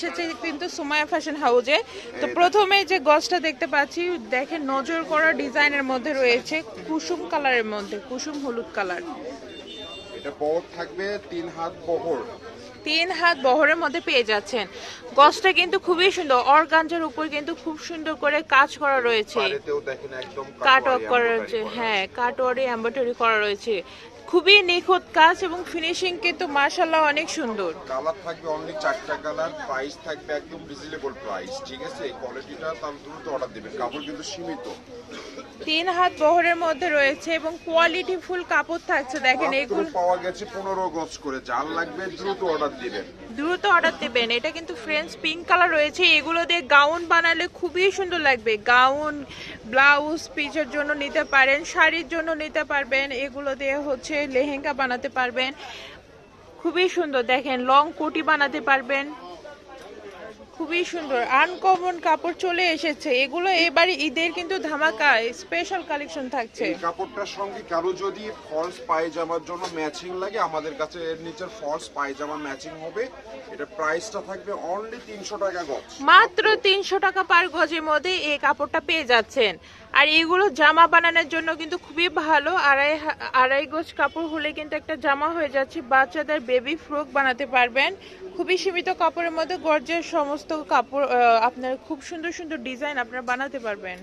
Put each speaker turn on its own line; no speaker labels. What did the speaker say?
এসেছে কিন্তু সুমায়া ফ্যাশন হাউজে তো প্রথমে যে গজটা দেখতে পাচ্ছি দেখেন নজর করা ডিজাইনের মধ্যে রয়েছে কুসুম কালারের মধ্যে কুসুম হলুদ কালার।
এটা বহর থাকবে তিন হাত বহর।
তিন হাত বহরের মধ্যে পেয়ে যাচ্ছেন। গজটা কিন্তু খুবই সুন্দর অর্গানজার উপর কিন্তু খুব সুন্দর করে কাজ করা রয়েছে। কাট অফ
কাটওয়ারি
করা রয়েছে হ্যাঁ কাট ওয়ারি এমব্রয়ডারি করা রয়েছে। খুবই নিখুঁত কাজ এবং ফিনিশিং কিন্তু মার্শাল্লাহ অনেক সুন্দর।
কালার থাকবে অনলি চারটা কালার প্রাইস থাকবে একদম রিজনেবল প্রাইস ঠিক আছে? এই কোয়ালিটিটা তার দ্রুত অর্ডার দিবেন। কাপড় কিন্তু সীমিত।
তিন হাত বহরের মধ্যে রয়েছে এবং কোয়ালিটি ফুল কাপড় থাকছে দেখেন এগুলো
পাওয়া গেছে পনেরো গজ করে। যার লাগবে দ্রুত অর্ডার দিবেন।
দ্রুত অর্ডার দিবেন। এটা কিন্তু ফ্রেঞ্চ পিঙ্ক কালার রয়েছে। এগুলো দিয়ে গাউন বানালে খুবই সুন্দর লাগবে। গাউন ব্লাউজ পিচের জন্য নিতে পারেন শাড়ির জন্য নিতে পারবেন। এগুলো দিয়ে হচ্ছে লেহেঙ্গা বানাতে পারবেন। খুবই সুন্দর দেখেন লং কোটি বানাতে পারবেন। খুবই সুন্দর আনকমন কাপড় চলে এসেছে। এগুলো এবারে ঈদের কিন্তু ধামাকা স্পেশাল কালেকশন থাকছে।
এই কাপড়টার সঙ্গে কারও যদি ফলস পায়জামার জন্য ম্যাচিং লাগে আমাদের কাছে এর নিচের ফলস পায়জামা ম্যাচিং হবে। এটা প্রাইসটা থাকবে অনলি তিনশো টাকা গজ।
মাত্র তিনশো টাকা পার গজের মধ্যে এই কাপড়টা পেয়ে যাচ্ছেন। আর এইগুলো জামা বানানোর জন্য কিন্তু খুবই ভালো। আড়াই আড়াই গোজ কাপড় হলে কিন্তু একটা জামা হয়ে যাচ্ছে। বাচ্চাদের বেবি ফ্রক বানাতে পারবেন। খুবই সীমিত কাপড়ের মধ্যে গর্জের সমস্ত কাপড় আপনার খুব সুন্দর সুন্দর ডিজাইন আপনারা বানাতে পারবেন।